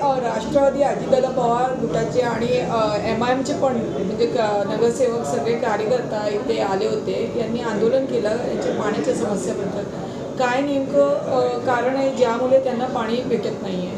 राष्ट्रवादी अजितदादा पवार गटाचे आणि M I एमचे पण म्हणजे नगरसेवक सगळे कार्यकर्ता इथे आले होते. यांनी आंदोलन केलं. याच्या पाण्याच्या समस्याबद्दल काय नेमकं कारण आहे? ज्यामुळे त्यांना पाणी भेटत नाही आहे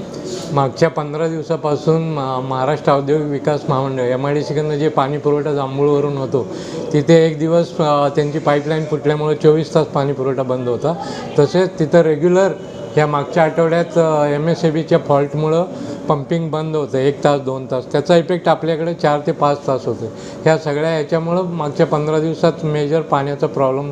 मागच्या पंधरा दिवसापासून महाराष्ट्र औद्योगिक विकास महामंडळ एम आय डी सीकडनं जे पाणी पुरवठा जांभूळवरून होतो तिथे एक दिवस त्यांची पाईपलाईन फुटल्यामुळे चोवीस तास पाणी पुरवठा बंद होता. तसेच तिथं रेग्युलर ह्या मागच्या आठवड्यात एम एस ए बीच्या फॉल्टमुळं पंपिंग बंद होतं एक तास दोन तास. त्याचा इफेक्ट आपल्याकडे चार ते पाच तास होते. ह्या सगळ्या याच्यामुळं मागच्या पंधरा दिवसात मेजर पाण्याचा प्रॉब्लेम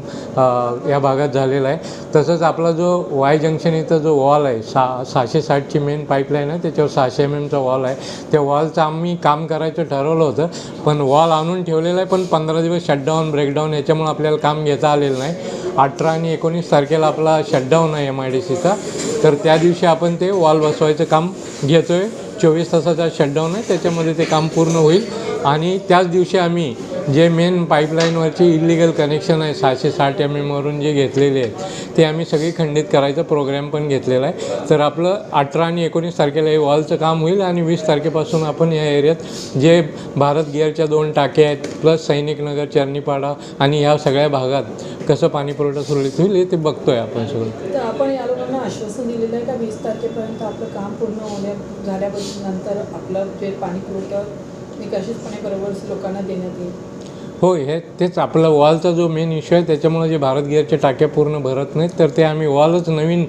या भागात झालेला आहे. तसंच आपला जो वाय जंक्शन इथं जो वॉल आहे सा सहाशे साठची मेन पाईपलाईन आहे त्याच्यावर सहाशे एम एमचा वॉल आहे. त्या वॉलचं आम्ही काम करायचं ठरवलं होतं पण वॉल आणून ठेवलेला आहे पण पंधरा दिवस शटडाऊन ब्रेकडाऊन याच्यामुळे आपल्याला काम घेता आलेलं नाही. अठरा आणि एकोणीस तारखेला आपला शटडाऊन आहे एम आय डी सीचा तर त्या दिवशी आपण ते वॉल बसवायचं काम घेतो आहे चोवीस तासाचा शटडाऊन आहे. त्याच्यामध्ये ते काम पूर्ण होईल. आणि त्याच दिवशी आम्ही जे मेन पाईपलाईनवरची इलिगल कनेक्शन आहे सहाशे साठ एम एमवरून जे घेतलेले आहेत ते आम्ही सगळी खंडित करायचा प्रोग्राम पण घेतलेला आहे. तर आपलं अठरा आणि एकोणीस तारखेला हे वॉलचं काम होईल आणि वीस तारखेपासून आपण या एरियात जे भारत गिअरच्या दोन टाके आहेत प्लस सैनिकनगर चरणीपाडा आणि ह्या सगळ्या भागात कसं पाणी पुरवठा सुरळीत होईल हे ते बघतोय आपण सगळं. तर आपण या लोकांना आश्वासन दिलेलं आहे का वीस तारखेपर्यंत आपलं काम पूर्ण होण्या झाल्यापासून नंतर आपलं जे पाणी पुरवठा निकाशितपणे बरोबर लोकांना देण्यात येईल? होय हे तेच आपलं वॉलचा जो मेन इश्यू आहे त्याच्यामुळे जे भारत गिअरच्या टाक्या पूर्ण भरत नाहीत तर ते आम्ही वॉलच नवीन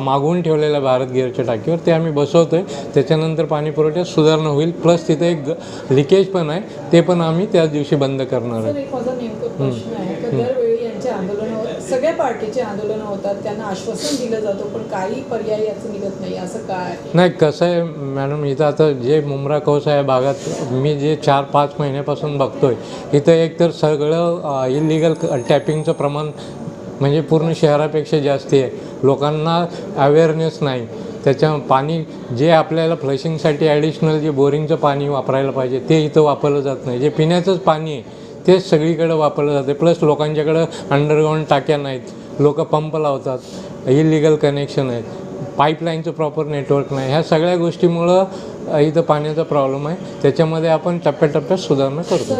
मागवून ठेवलेलं आहे भारत गिअरच्या टाकीवर ते आम्ही बसवतो आहे त्याच्यानंतर पाणी पुरवठ्यात सुधारणा होईल प्लस तिथे एक लिकेज पण आहे ते पण आम्ही त्याच दिवशी बंद करणार आहे. सगळ्या पार्टीचे आंदोलनं होतात त्यांना आश्वासन दिलं जातं पण काही पर्याय याचं निघत नाही असं काय नाही कसं आहे मॅडम इथं आता जे मुंब्रा कौस आहे भागात मी जे चार पाच महिन्यापासून बघतोय इथं एक तर सगळं इलिगल टॅपिंगचं प्रमाण म्हणजे पूर्ण शहरापेक्षा जास्ती आहे. लोकांना अवेअरनेस नाही. त्याच्या पाणी जे आपल्याला फ्लशिंगसाठी ॲडिशनल जे बोरिंगचं पाणी वापरायला पाहिजे ते इथं वापरलं जात नाही. जे पिण्याचंच पाणी आहे तेच सगळीकडे वापरलं जाते. प्लस लोकांच्याकडं अंडरग्राऊंड टाक्या नाहीत. लोक पंप लावतात. इलिगल कनेक्शन आहेत. पाईपलाईनचं प्रॉपर नेटवर्क नाही. ह्या सगळ्या गोष्टीमुळं इथं पाण्याचा प्रॉब्लेम आहे. त्याच्यामध्ये आपण टप्प्याटप्प्यात सुधारणा करतो.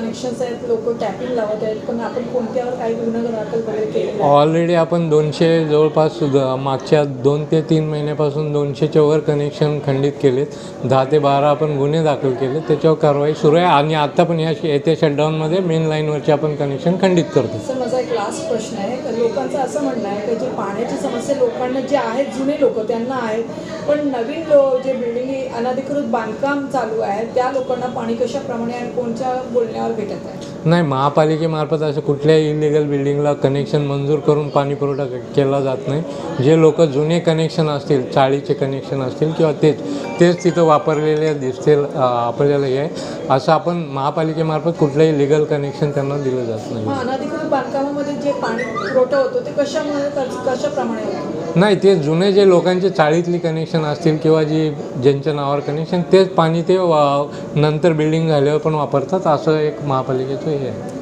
कनेक्शन्स आहेत लोक टॅपिंग लावत आहेत पण आपण कोणत्यावर काही गुन्हा दाखल वगैरे? ऑलरेडी आपण दोनशे जवळपास ग- मागच्या दोन ते तीन महिन्यापासून दोनशेच्या वर कनेक्शन खंडित केलेत. दहा ते बारा आपण गुन्हे दाखल केले त्याच्यावर कारवाई सुरू आहे. आणि आता पण या येत्या शटडाऊनमध्ये मेन लाईनवरचे आपण कनेक्शन खंडित करतो. सर माझा एक लास्ट प्रश्न आहे. लोकांचं असं म्हणणं आहे की जे पाण्याची समस्या लोकांना जे आहेत जुने लोक त्यांना आहेत पण नवीन जे बिल्डिंग अनधिकृत बांधकाम चालू आहे त्या लोकांना पाणी कशाप्रमाणे आणि कोणत्या बोलण्यावर भेटत आहे नाही महापालिकेमार्फत असं कुठल्याही इलिगल बिल्डिंगला कनेक्शन मंजूर करून पाणी पुरवठा केला जात नाही. जे लोक जुने कनेक्शन असतील चाळीचे कनेक्शन असतील किंवा तेच तेच तिथं वापरलेले दिसतील आपल्याला हे आहे. असं आपण महापालिकेमार्फत कुठलंही लिगल कनेक्शन त्यांना दिलं जात नाही. अनधिकृत बांधकामामध्ये जे पाणी पुरवठा होतो ते कशामुळे कश- कशाप्रमाणे होतो? नाही ते जुने जे लोकांचे चाळीतली कनेक्शन असतील किंवा जी ज्यांच्या नावावर कनेक्शन तेच पाणी ते नंतर बिल्डिंग झाल्यावर पण वापरतात असं एक महापालिकेचं हे आहे.